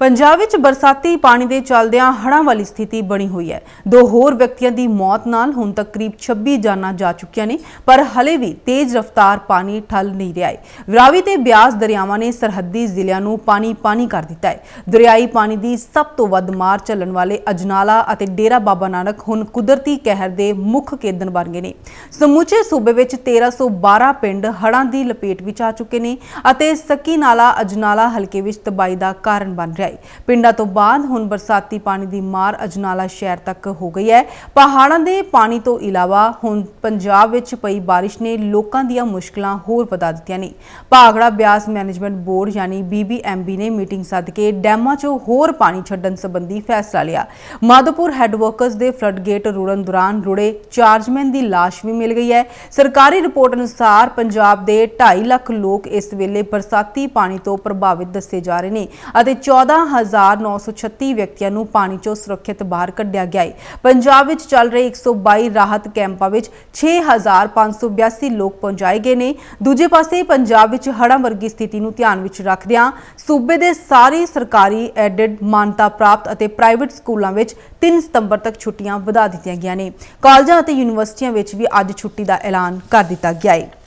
ਪੰਜਾਬ ਵਿੱਚ ਬਰਸਾਤੀ ਪਾਣੀ ਦੇ ਚੱਲਦਿਆਂ ਹੜ੍ਹਾਂ ਵਾਲੀ ਸਥਿਤੀ ਬਣੀ ਹੋਈ ਹੈ। ਦੋ ਹੋਰ ਵਿਅਕਤੀਆਂ ਦੀ ਮੌਤ ਨਾਲ ਹੁਣ ਤੱਕ ਕਰੀਬ 26 ਜਾਨਾਂ ਜਾ ਚੁੱਕੀਆਂ ਨੇ, ਪਰ ਹਲੇ ਵੀ ਤੇਜ਼ ਰਫ਼ਤਾਰ ਪਾਣੀ ਠੱਲ ਨਹੀਂ ਰਿਹਾ ਹੈ। ਵਿਰਾਵੀ ਤੇ ਬਿਆਸ ਦਰਿਆਵਾਂ ਨੇ ਸਰਹੱਦੀ ਜ਼ਿਲ੍ਹਿਆਂ ਨੂੰ ਪਾਣੀ ਪਾਣੀ ਕਰ ਦਿੱਤਾ ਹੈ। ਦਰਿਆਈ ਪਾਣੀ ਦੀ ਸਭ ਤੋਂ ਵੱਧ ਮਾਰ ਚੱਲਣ ਵਾਲੇ ਅਜਨਾਲਾ ਅਤੇ ਡੇਰਾ ਬਾਬਾ ਨਾਨਕ ਹੁਣ ਕੁਦਰਤੀ ਕਹਿਰ ਦੇ ਮੁੱਖ ਕੇਂਦਰ ਬਣ ਗਏ ਨੇ। ਸਮੁੱਚੇ ਸੂਬੇ ਵਿੱਚ 1312 ਪਿੰਡ ਹੜ੍ਹਾਂ ਦੀ ਲਪੇਟ ਵਿੱਚ ਆ ਚੁੱਕੇ ਨੇ ਅਤੇ ਸਕੀ ਨਾਲਾ ਅਜਨਾਲਾ ਹਲਕੇ ਵਿੱਚ ਤਬਾਹੀ ਦਾ ਕਾਰਨ ਬਣ ਰਿਹਾ ਹੈ। ਪਿੰਡਾਂ ਤੋਂ ਬਾਅਦ ਹੁਣ ਬਰਸਾਤੀ ਪਾਣੀ ਦੀ ਮਾਰ ਅਜਨਾਲਾ ਸ਼ਹਿਰ ਤੱਕ ਹੋ ਗਈ ਹੈ। ਪਹਾੜਾਂ ਦੇ ਪਾਣੀ ਤੋਂ ਇਲਾਵਾ ਹੁਣ ਪੰਜਾਬ ਵਿੱਚ ਪਈ ਬਾਰਿਸ਼ ਨੇ ਲੋਕਾਂ ਦੀਆਂ ਮੁਸ਼ਕਲਾਂ ਹੋਰ ਵਧਾ ਦਿੱਤੀਆਂ ਨੇ। ਭਾਗੜਾ ਬਿਆਸ ਮੈਨੇਜਮੈਂਟ ਬੋਰਡ ਯਾਨੀ ਬੀਬੀਐਮਬੀ ਨੇ ਮੀਟਿੰਗ ਸੱਦ ਕੇ ਡੈਮਾਂ 'ਚੋਂ ਹੋਰ ਪਾਣੀ ਛੱਡਣ ਸੰਬੰਧੀ ਫੈਸਲਾ ਲਿਆ। ਮਾਧੋਪੁਰ ਹੈੱਡ ਵਰਕਰਸ ਦੇ ਫਲੱਡ ਗੇਟ ਰੁੜਨ ਦੌਰਾਨ ਰੁੜੇ ਚਾਰਜਮੈਨ ਦੀ ਲਾਸ਼ ਵੀ ਮਿਲ ਗਈ ਹੈ। ਸਰਕਾਰੀ ਰਿਪੋਰਟ ਅਨੁਸਾਰ ਪੰਜਾਬ ਦੇ 2.5 ਲੱਖ ਲੋਕ ਇਸ ਵੇਲੇ ਬਰਸਾਤੀ ਪਾਣੀ ਤੋਂ ਪ੍ਰਭਾਵਿਤ ਦੱਸੇ ਜਾ ਰਹੇ ਨੇ ਅਤੇ 14936 ਵਿਅਕਤੀਆਂ ਨੂੰ ਪਾਣੀ ਚੋਂ ਸੁਰੱਖਿਅਤ ਬਾਹਰ ਕੱਢਿਆ ਗਿਆ ਹੈ ਪੰਜਾਬ ਵਿੱਚ ਚੱਲ ਰਹੇ 122 ਰਾਹਤ ਕੈਂਪਾਂ ਵਿੱਚ 6582 ਲੋਕ ਪਹੁੰਚਾਏ ਗਏ ਨੇ। ਦੂਜੇ ਪਾਸੇ ਪੰਜਾਬ ਵਿੱਚ ਹੜ੍ਹਾਂ ਵਰਗੀ ਸਥਿਤੀ ਨੂੰ ਧਿਆਨ ਵਿੱਚ ਰੱਖਦਿਆਂ ਸੂਬੇ ਦੇ ਸਾਰੇ ਸਰਕਾਰੀ ਐਡਡ ਮਾਨਤਾ ਪ੍ਰਾਪਤ ਅਤੇ ਪ੍ਰਾਈਵੇਟ ਸਕੂਲਾਂ ਵਿੱਚ 3 ਸਤੰਬਰ ਤੱਕ ਛੁੱਟੀਆਂ ਵਧਾ ਦਿੱਤੀਆਂ ਗਈਆਂ ਨੇ। ਕਾਲਜਾਂ ਅਤੇ ਯੂਨੀਵਰਸਿਟੀਆਂ ਵਿੱਚ ਵੀ ਅੱਜ ਛੁੱਟੀ ਦਾ ਐਲਾਨ ਕਰ ਦਿੱਤਾ ਗਿਆ ਹੈ